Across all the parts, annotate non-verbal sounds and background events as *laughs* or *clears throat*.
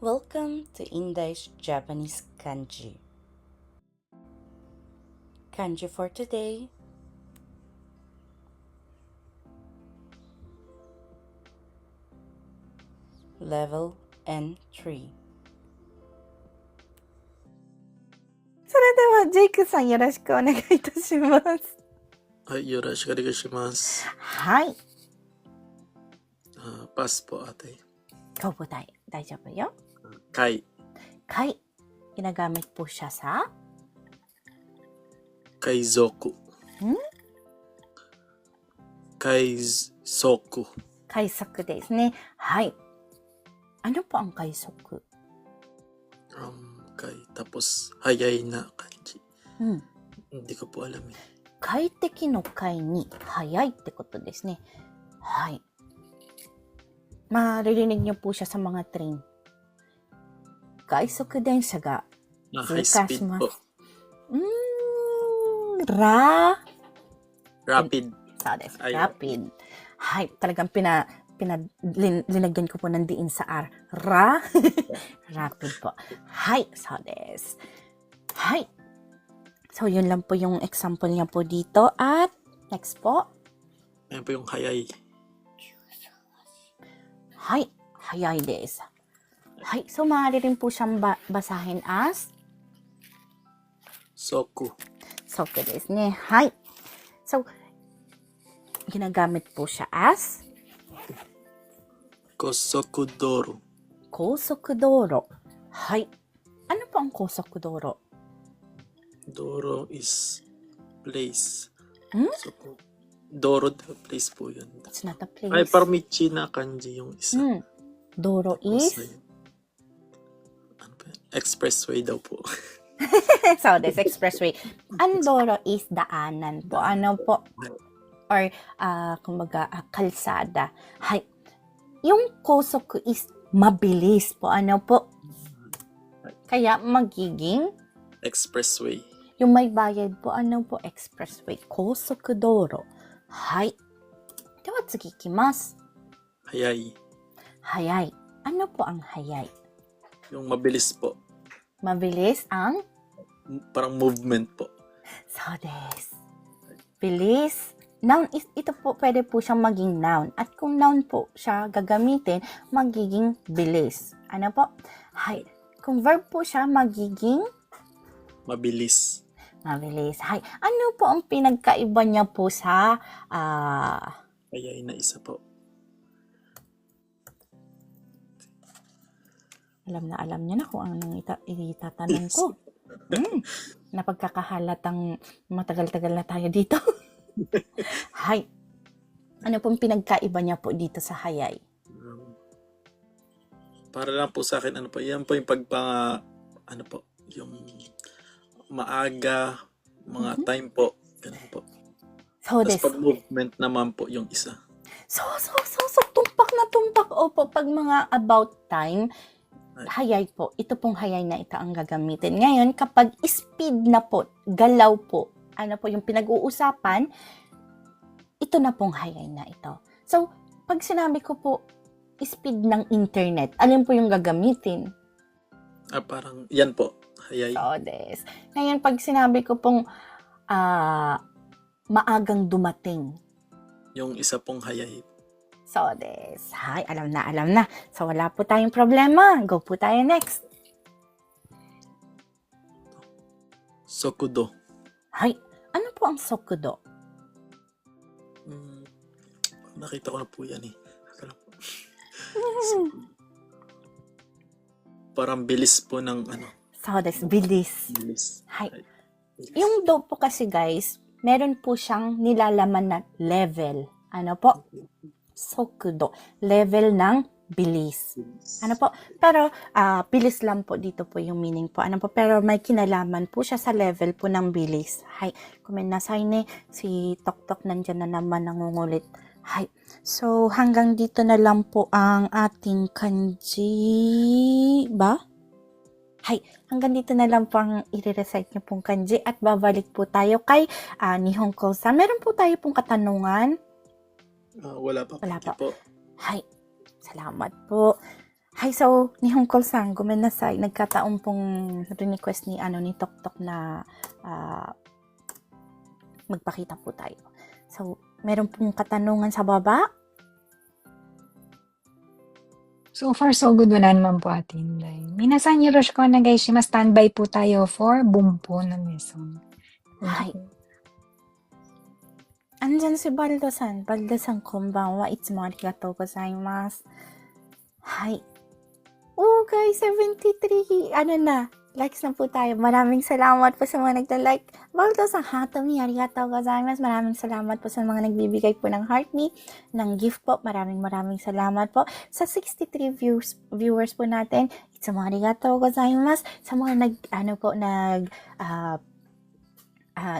Welcome to Indish Japanese Kanji. Kanji for today. Level N3. それでは、ジェイクさんよろしくお願いいたします。はい、よろしくお願いします. はい。 Ah, pass po ate. ikaw po tayo. Daijoubu yo. Kai, Kai. Ginagamit po siya sa kaizoku. Hmm? Kaizoku. 快速ですね。はい。Ano po ang 快速 Um, kai, tapos hayay na kanji. うん。 Hindi ko po alam eh. 快適の快に早いってことですね。はい。maririnig niyo po siya sa mga train. 快速電車が Ah, Suka high speed shimasu. po. うーん、ら Rapid. そうです。Ayun. Rapid. Hay, talagang pina, pina, lin, linagyan ko po ng diin sa R. Ra. *laughs* Rapid po. Hay, so des. Hay. So, yun lang po yung example niya po dito. At, next po. Ayan po yung hayay. Hay, hayay des. Hay, so maaari rin po siyang ba- basahin as Soku. soke des ne. Hay. So, ginagamit po siya as Kosoku doru. 高速道路。はい。Ano po ang 高速道路 Doro is place. Hmm? Soku. Doro the place po yun. It's not a place. Ay, parang Michi na kanji yung isa. うん。道路 Tapos is? ayun. Ano pa yun? expressway daw po. *laughs* so, this expressway. Andoro is daanan po. Ano po? Or, uh, kumbaga, uh, kalsada. Hay. Yung Kosoku is mabilis po. Ano po? Kaya magiging? Expressway. Yung may bayad po. Ano po? Expressway. Kosoku doro. Hay. Dewa, tsugi ikimasu. Hayai. Hayai. Ano po ang hayai? Yung mabilis po. Mabilis ang Parang movement po. so des. Bilis. Noun is, ito po pwede po siyang maging noun. At kung noun po siya gagamitin, magiging bilis. Ano po? Hay. Kung verb po siya, magiging Mabilis. mabilis. Hay. Ano po ang pinagkaiba niya po sa ah Hayay na isa po. Alam na alam niya na kung anong ita- itatanong ko. Hmm. Napagkakahalatang matagal-tagal na tayo dito. *laughs* Hay. Ano pong pinagkaiba niya po dito sa hayay? Um, para lang po sa akin, ano po, yan po yung pagpa, ano po, yung maaga, mga Mhm. time po. Ganun po. So, Tapos pag movement naman po yung isa. So, so, so, so, tumpak na tumpak. Opo, pag mga about time, hayay po. Ito pong hayay na ito ang gagamitin. Ngayon, kapag speed na po, galaw po, ano po yung pinag-uusapan, ito na pong hayay na ito. So, pag sinabi ko po, speed ng internet, alin po yung gagamitin? Ah, parang, yan po. Hayay. So, des. Ngayon, pag sinabi ko pong ah, maagang dumating, Yung isa pong hayay. So, des. Hay, alam na, alam na. So, wala po tayong problema. Go po tayo next. Sokudo. Hay, ano po ang sokudo? Mm, nakita ko na po yan eh. *laughs* Parang bilis po ng ano. So, des, bilis. Bilis. Hay. Bilis. Yung do po kasi, guys, meron po siyang nilalaman na level. Ano po? Sokudo. Level ng bilis. Ano po? Pero, ah, bilis lang po dito po yung meaning po. Ano po? Pero may kinalaman po siya sa level po ng bilis. Hay, kumen na ne, si Tok Tok nandyan na naman nangungulit. Hay. So, hanggang dito na lang po ang ating kanji ba? Hay, hanggang dito na lang po ang i-recite niyo pong kanji at babalik po tayo kay ah, Nihon Kosa. Meron po tayo pong katanungan. Ah, wala pa. Wala pa. po. Hay, salamat po. Hi, so, ni Hongkol san, gomenasay, nagkataon pong request ni, ano, ni Tok na ah, magpakita po tayo. So, meron pong katanungan sa baba. So far, so good. Wala naman po atin. Minasan yoroshiku onegai shimasu. Standby po tayo for Bumpo na Meson. Hi. Andyan si Baldo san. Baldo san, konbanwa. Itsumo arigatou gozaimasu. Hi. Oh, guys, 73. Ano na? Likes na po tayo. Maraming salamat po sa mga nagda-like. Baldo san, hatomi, arigatou gozaimasu. Maraming salamat po sa mga nagbibigay po ng heart me, ng gift po. Maraming maraming salamat po. Sa 63 views, viewers po natin, itsumo arigatou gozaimasu. Sa mga nag, ano po, nag, ah, ah,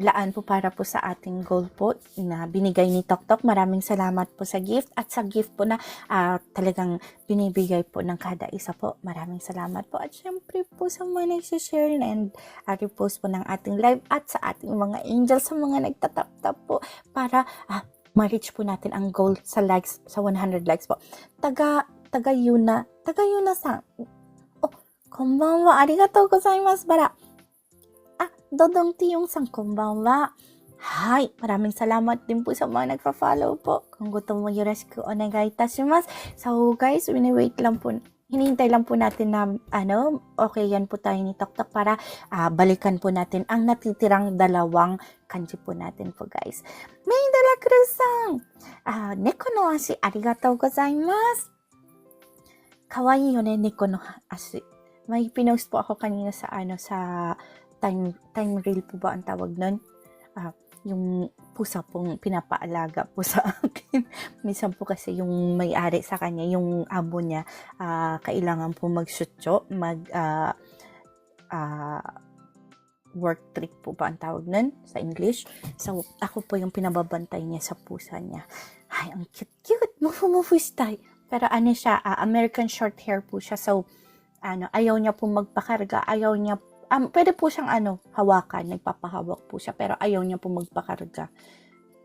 naglaan po para po sa ating goal po na binigay ni Toktok. Maraming salamat po sa gift at sa gift po na ah, talagang binibigay po ng kada isa po. Maraming salamat po at syempre po sa mga nagsishare and uh, repost po ng ating live at sa ating mga angels sa mga nagtatap-tap po para ah, ma-reach po natin ang goal sa likes, sa 100 likes po. Taga, taga Yuna, taga Yuna sa, oh, konbanwa, arigatou gozaimasu, bara. Dodong Tiyong Sang, konbanwa. Hi, maraming salamat din po sa mga nagpa-follow po. Kung gusto mo yoroshiku onegai itashimasu. So guys, wini-wait lang po. Hinihintay lang po natin na ano, okay yan po tayo ni Toktok para ah, balikan po natin ang natitirang dalawang kanji po natin po guys. May dala sang ah, neko no ashi arigatou gozaimasu. Kawaii yo ne, neko no ashi. May pinost po ako kanina sa ano sa time time reel po ba ang tawag nun? Ah, yung pusa pong pinapaalaga po sa *laughs* akin. Minsan po kasi yung may-ari sa kanya, yung amo niya, ah, kailangan po mag-shutyo, mag ah, ah, work trip po ba ang tawag nun sa English. So, ako po yung pinababantay niya sa pusa niya. Ay, ang cute-cute. Mufu-mufu-stay. Pero ano siya, ah, American short hair po siya. So, ano, ayaw niya po magpakarga. Ayaw niya, um, pwede po siyang ano, hawakan. Nagpapahawak po siya. Pero ayaw niya po magpakarga.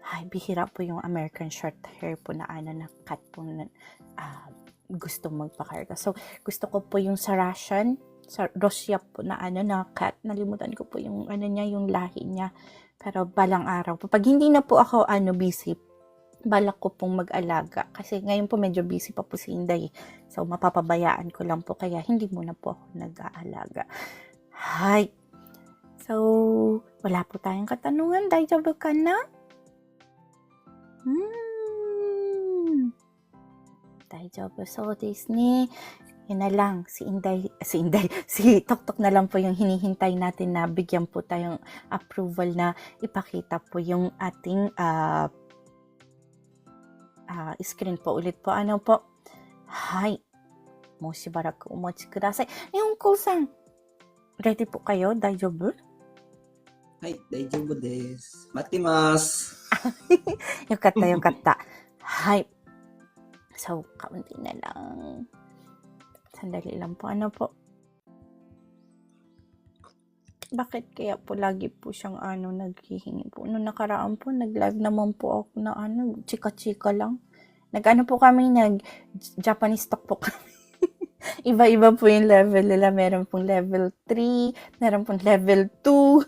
Ay, bihira po yung American short hair po na ano, na cat po na ah, gusto magpakarga. So, gusto ko po yung sa Russian, sa Russia po na ano na cat. Nalimutan ko po yung ano niya, yung lahi niya. Pero balang araw po. Pag hindi na po ako ano busy, balak ko pong mag-alaga. Kasi ngayon po medyo busy pa po si Inday. So mapapabayaan ko lang po. Kaya hindi muna po ako nag-aalaga. Hi! So, wala po tayong katanungan. Daijoubu ka na? Hmm. Daijoubu. So, this ni yun na lang, si Inday, *laughs* si Inday, si Toktok na lang po yung hinihintay natin na bigyan po tayong approval na ipakita po yung ating ah ah, screen po ulit po. Ano po? Hi. Mo shibaraku umochi kudasai. Yung san ready po kayo? Daijoubu? はい、大丈夫です。 Ready po kayo, Daijobu? Hi, Daijobu des. Matimas! yokatta, yokatta. Hi. So, kaunti na lang. Sandali lang po. Ano po? Bakit kaya po lagi po siyang ano naghihingi po? Noong nakaraan po, nag-live naman po ako na ano, chika-chika lang. Nag-ano po kami, nag-Japanese talk po kami. Iba-iba po yung level nila. Meron pong level 3, meron pong level 2,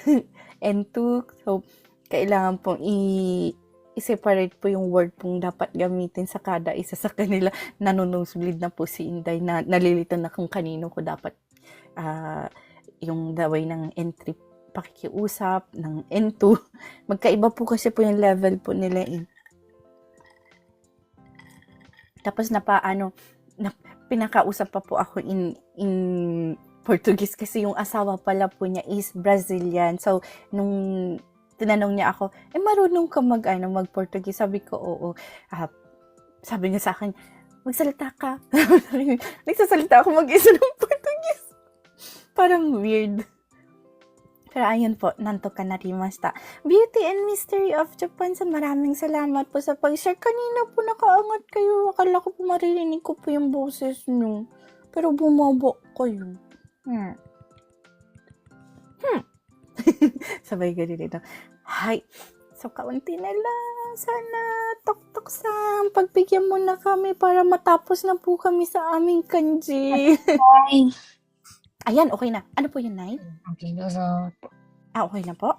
*laughs* and 2. So, kailangan pong i- i-separate po yung word pong dapat gamitin sa kada isa sa kanila. Nanonose-bleed na po si Inday na nalilito na kung kanino ko dapat ah, yung daway ng entry pakikiusap ng N2. *laughs* Magkaiba po kasi po yung level po nila eh. Tapos na pa ano, na, pinakausap pa po ako in in Portuguese kasi yung asawa pala po niya is Brazilian. So, nung tinanong niya ako, eh marunong ka mag, ano, mag-Portuguese? Sabi ko, oo. Ah, sabi niya sa akin, magsalita ka. *laughs* Nagsasalita ako mag-isa ng Portuguese. Parang weird. Pero ayun po, nanto ka narimasta. Beauty and Mystery of Japan, sa maraming salamat po sa pag-share. Kanina po nakaangat kayo. Akala ko po maririnig ko po yung boses nyo. Pero bumaba kayo. Hmm. Hmm. *laughs* Sabay ganun dito. Hi. So, kaunti na lang. sana, tok-tok sang, pagbigyan mo na kami para matapos na po kami sa aming kanji. Ay. Ayan, okay na. Ano po yun, Nay? Okay, so, Ah, okay na po.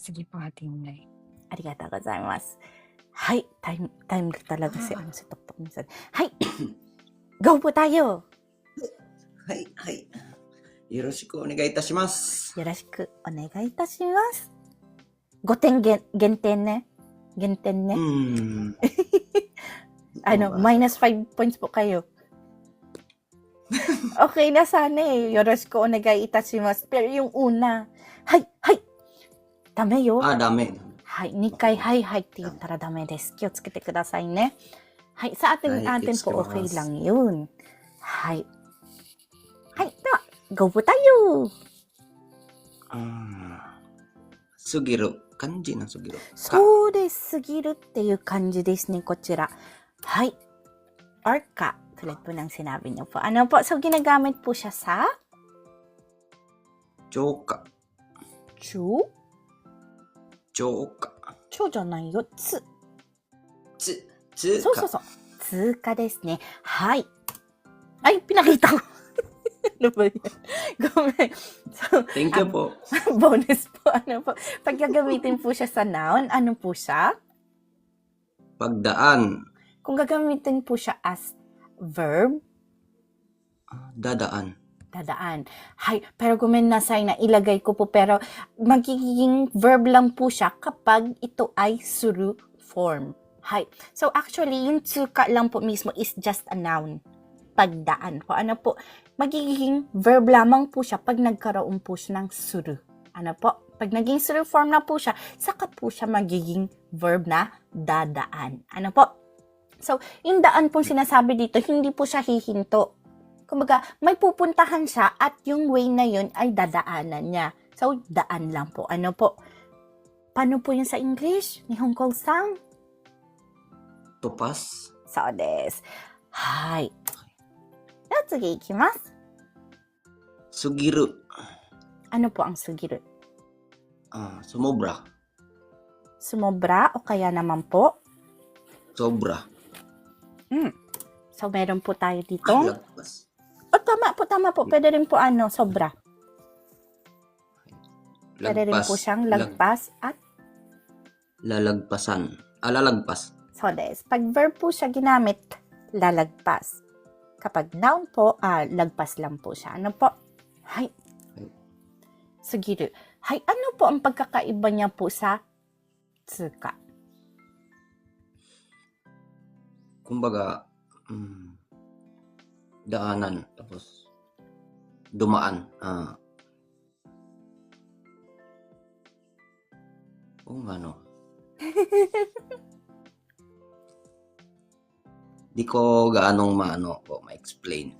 sige po, Ate Inday. Arigatou gozaimasu. Hay, time, time talaga si, ano, si Tok Tok minsan. Hay, *coughs* go po tayo. はい、はい。よろしくお願いいたします。よろしくお願いいたします。5点減減点ね。減点ね。うーん。ano, minus 5 *laughs* points po kayo. *laughs* okay na sana eh. Yoroshiku onegai itashimasu. Pero yung una, hay, hay, dame yo. あ、ダメ。はい、2回はいはいって言ったらダメです。気をつけてくださいね。はい、sa atin, Ay, atin po gets okay lost. lang yun. Hay. Hay, na, go po tayo. うん。すぎる。漢字のすぎる。かそうですすぎるっていう感じですね, こちら. Hay. Orca. Tulad po ng sinabi niyo po. Ano po? So, ginagamit po siya sa 浄化。 chu? 浄化。 chu じゃないよ。つ。つ、つかそうそう。そう。通過ですね。はい。ay, pinakita ko. *laughs* ano ba yan? Go back. So, Thank you po. *laughs* bonus po. Ano po? Pag gagamitin po siya sa noun, ano po siya? Pagdaan. Kung gagamitin po siya as verb, Dadaan. dadaan. Hay, pero gumenasay na ilagay ko po pero magiging verb lang po siya kapag ito ay suru form. Hay. So actually, yung tsuka lang po mismo is just a noun. Pagdaan po. Ano po? Magiging verb lamang po siya pag nagkaroon po siya ng suru. Ano po? Pag naging suru form na po siya, saka po siya magiging verb na dadaan. Ano po? So, yung daan pong sinasabi dito, hindi po siya hihinto. Kumbaga, may pupuntahan siya at yung way na yun ay dadaanan niya. So, daan lang po. Ano po? Paano po yun sa English? Ni Hong Kong Sang? Tupas? So, des. Hi. Now, sige, ikimasu. Sugiru. Ano po ang sugiru? Ah, sumobra. Sumobra o kaya naman po? Sobra. So, meron po tayo dito. lagpas. O, tama po, tama po. Pwede rin po ano, sobra. Pwede rin po siyang Lag- lagpas at lalagpasan. Ah, lalagpas. So, des. Pag verb po siya ginamit, lalagpas. Kapag noun po, ah, lagpas lang po siya. Ano po? Hay. Sugiru. Hay, ano po ang pagkakaiba niya po sa tsuka? Kumbaga, mm, daanan. Tapos, dumaan. Ah. Oo nga, no. *laughs* Di ko gaanong maano po, ma-explain.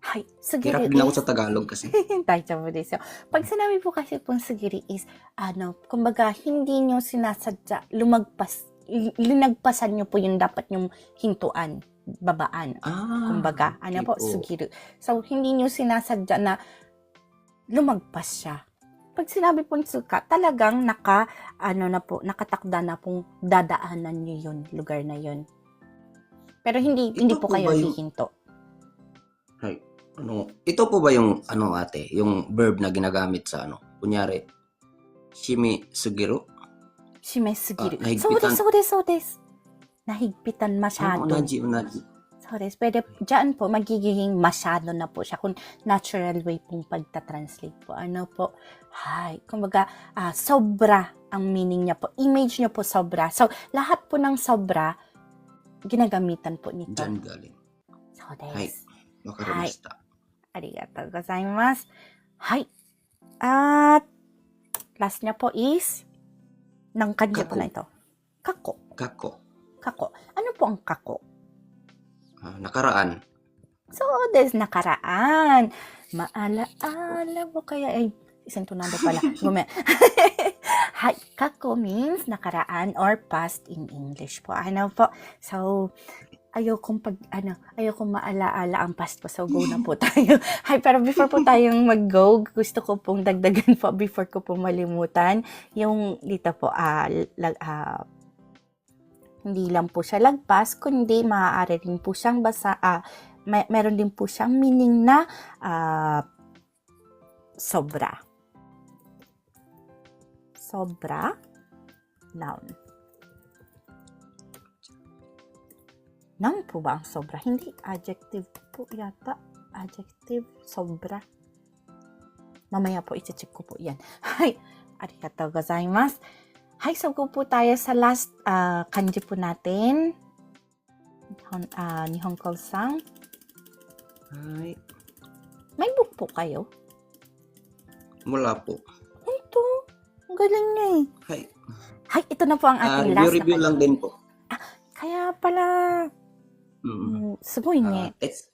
Hay, sugiru Hirap din ako is... sa Tagalog kasi. Daijoubu desu yo. Pag sinabi po kasi pong sugiri is, ano, kumbaga, hindi nyo sinasadya, lumagpas, linagpasan nyo po yung dapat nyong hintuan, babaan. Ah, Kumbaga, ano po, sugiru. So, hindi nyo sinasadya na lumagpas siya. Pag sinabi pong suka, talagang naka, ano na po, nakatakda na pong dadaanan nyo yun, lugar na yun. Pero hindi, Ito hindi po po kayo yung- hihinto. Ano, ito po ba yung ano ate, yung verb na ginagamit sa ano? Kunyari, shimi sugiru? Shime sugiru. Ah, nahigpitan. so des, so des, so des. Nahigpitan Ano, masyado. unaji, unaji. So des, pwede, dyan po, magiging masyado na po siya kung natural way pong pagta-translate po. Ano po? Hay, kumbaga, ah, sobra ang meaning niya po. Image niya po sobra. So, lahat po ng sobra, ginagamitan po nito. Diyan galing. So des. Hay. Wakarimashita. ありがとうございます。はい。At, last niya po is, ng kanji po na ito. Kako. Kako. Kako. Ano po ang kako? Ah, nakaraan. So, des nakaraan. Maala-ala mo kaya, ay, isang tunado pala. *laughs* Gume. *laughs* Hi, kako means nakaraan or past in English po. Ano po? So, ayokong pag, ano, ayokong maalaala ang past po. So, go na po *laughs* tayo. Hi, pero before po tayong mag-go, gusto ko pong dagdagan po before ko po malimutan. Yung dito po, ah, lag, ah, Hindi lang po siya lagpas, kundi maaari rin po siyang basa, ah, may, meron din po siyang meaning na ah, sobra. Sobra, noun. Noun po ba ang sobra? Hindi, adjective po yata. Adjective, sobra. Mamaya po, iti-check ko po yan. *laughs* Hay, arigatou gozaimasu. So go po tayo sa last ah, kanji po natin. Nihon, uh, Nihonko-san. Ay, May book po kayo? wala po. Ito, ang galing niya eh. Hay, Hay, ito na po ang ah, ating last review-review na lang din po. Kaya pala, Mm. mm, sugoi Ah, ne. tets,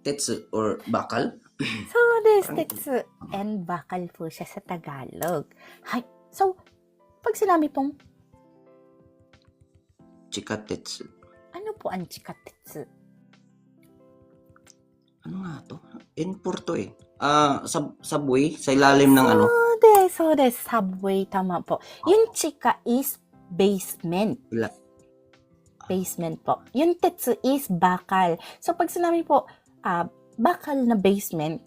tetsu or bakal. *clears throat* So, des, parang- tetsu. And bakal po siya sa Tagalog. Hay, so, pag sinabi pong, Chikatetsu. ano po ang chikatetsu? Ano nga to? N4 to eh. Ah, sub subway sa ilalim ng ano. So, des, so des, subway, tama po. Yung chika is basement. Ila- basement po. Yung tetsu is bakal. So, pag sinabi po, ah, bakal na basement,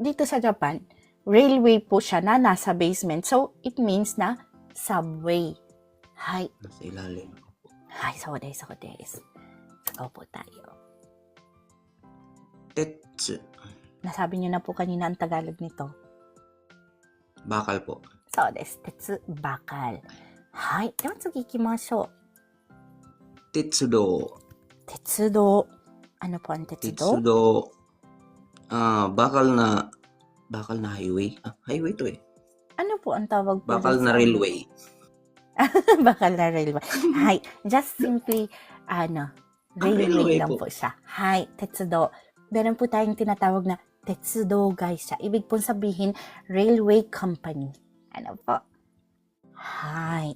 dito sa Japan, railway po siya na nasa basement. So, it means na subway. Hi. Nasa ilalim. Hi, so des, so des. Go po tayo. Tetsu. Nasabi niyo na po kanina ang Tagalog nito. Bakal po. So des, tetsu, bakal. Hi. では次行きましょう。 Tetsudo. 鉄道。Ano po ang tetsudo? Tetsudo. Ah, bakal na bakal na highway. Ah, highway to eh. Ano po ang tawag po? Bakal na railway. *laughs* bakal na railway. Hi. Just simply, ano, railway, railway lang po. po. siya. Hi. Tetsudo. Meron po tayong tinatawag na tetsudo gaisha. Ibig pong sabihin, railway company. Ano po? Hi.